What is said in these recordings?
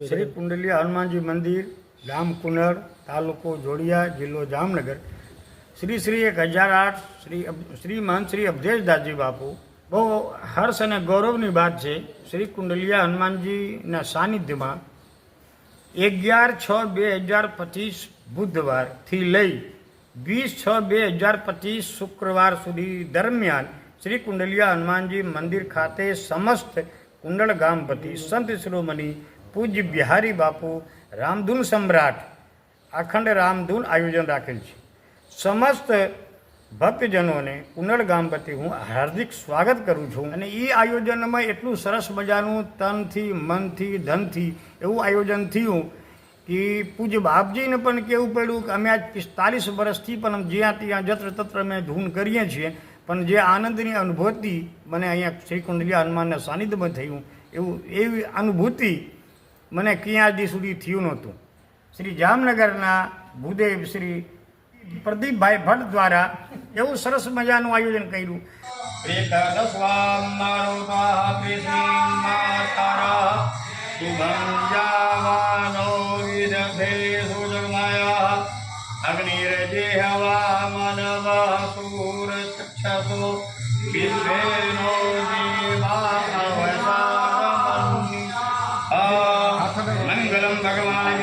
શ્રી કુંડલી હનુમાનજી મંદિર ગામ કુનર તાલુકો જોડિયા જિલ્લો જામનગર શ્રી શ્રી એક હજાર આઠ શ્રી અબ- શ્રી મહંત શ્રી અબધેશદાસજી બાપુ બહુ હર્ષ અને ગૌરવની વાત છે શ્રી કુંડલિયા હનુમાનજીના સાનિધ્યમાં અગિયાર છ બે હજાર પચીસ બુધવારથી લઈ વીસ છ બે હજાર પચીસ શુક્રવાર સુધી દરમિયાન શ્રી કુંડલિયા હનુમાનજી મંદિર ખાતે સમસ્ત કુંડળ ગામપતિ સંત શિરોમણી પૂજ્ય બિહારી બાપુ રામધૂન સમ્રાટ અખંડ રામધૂન આયોજન રાખેલ છે. સમસ્ત ભક્તજનોને કુંડળ ગામપતિ હું હાર્દિક સ્વાગત કરું છું. અને એ આયોજનમાં એટલું સરસ મજાનું તનથી, મનથી, ધનથી એવું આયોજન થયું કે પૂજ્ય બાપજીને પણ કહેવું પડ્યું કે અમે આજ પિસ્તાલીસ વર્ષથી પણ જ્યાં ત્યાં જત્ર તત્ર અમે ધૂન કરીએ છીએ, પણ જે આનંદની અનુભૂતિ મને અહીંયા શ્રી કુંડલિયા હનુમાનના સાનિધ્યમાં થયું, એવું એવી અનુભૂતિ મને ક્યાં દી સુધી થયું નહોતું શ્રી જામનગરના ભૂદેવ શ્રી પ્રદીપભાઈ ભટ્ટ દ્વારા એવું સરસ મજાનું આયોજન કર્યું એકાદશવામ મારુતા કૃષ્ણ માતારા શુભમ જાવાનો વિદધે સુજગમાયા અગ્નિર્જેહવા મનવ સૂર ચક્ષસો વિશ્વેનો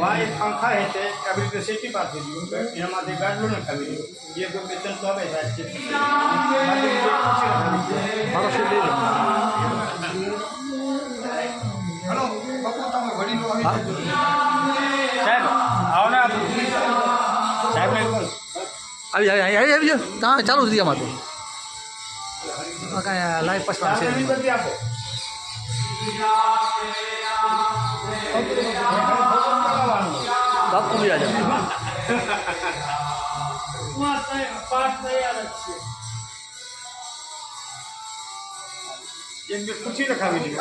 वहाँ एक पंखा है ते कभी तो सेफ्टी पास है दियो ये हमारे गार्ड लोग ने कभी। ये को पेशेंट तो है जाए चिप हेलो से ले हेलो घड़ी लो हाँ। साहब आओ ना आप। साहब अभी अभी अभी अभी कहाँ चालू दिया मातो हाँ, कहाँ लाइव पास पास है 막 고민하잖아요. कुछ ही रखा भी नहीं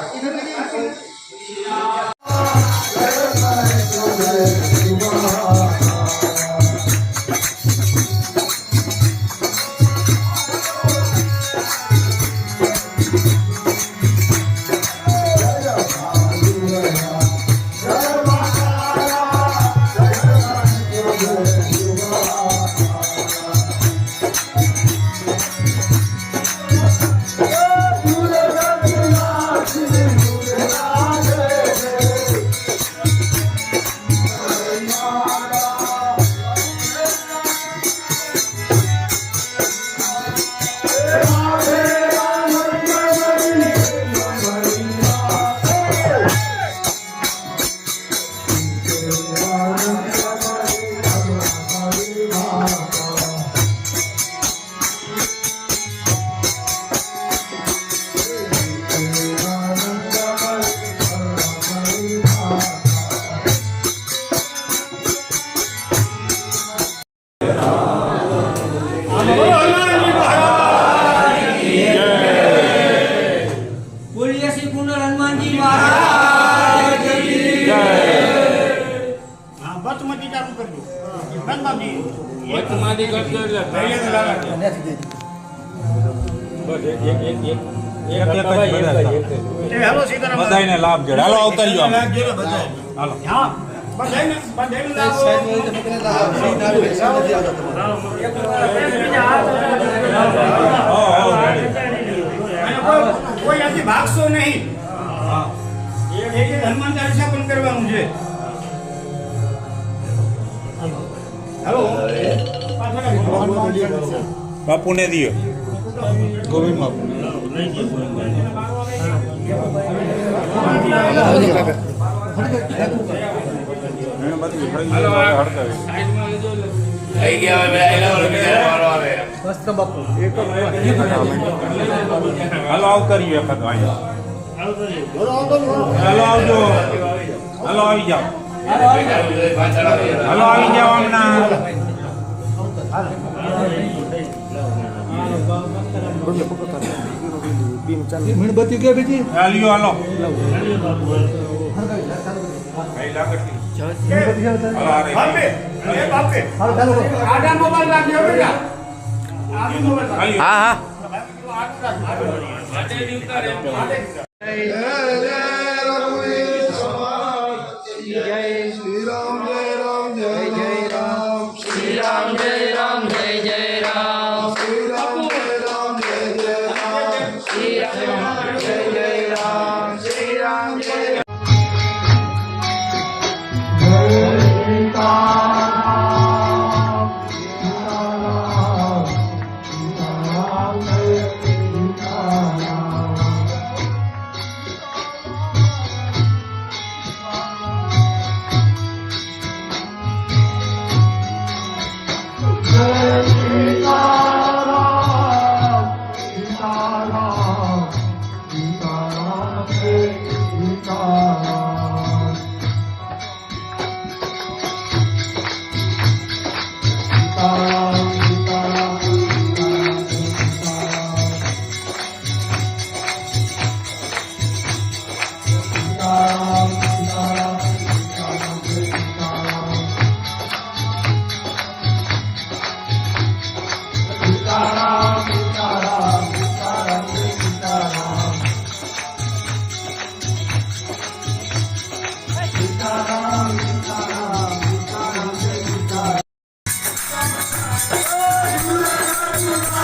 બસમતી ચાલુ કરજો બસ બાપજી કરજો એટલે. પહેલે લાગે. બસ એક એક એક એક. એક એક એક જ. સીતારામ બધાયને લાભ જોડે હાલો અવતરજો આમ. હાલો. હા. કોઈ- આજે ભાગશો નહીં. હનુમાન ચાલીસા પણ કરવાનું છે. હાલો ને બાપુને દિયો. ગોવિંદ બાપુ. મસ્ત બાપુ હાલો એક જ અહીંયા હાલો આવજો. હાલો આવી જાઓ. હાલો આવી જાઓ હમણાં. મીણબત્તી કે બીજી હાલ્યો હાલો હાલો હારે. Ram Jai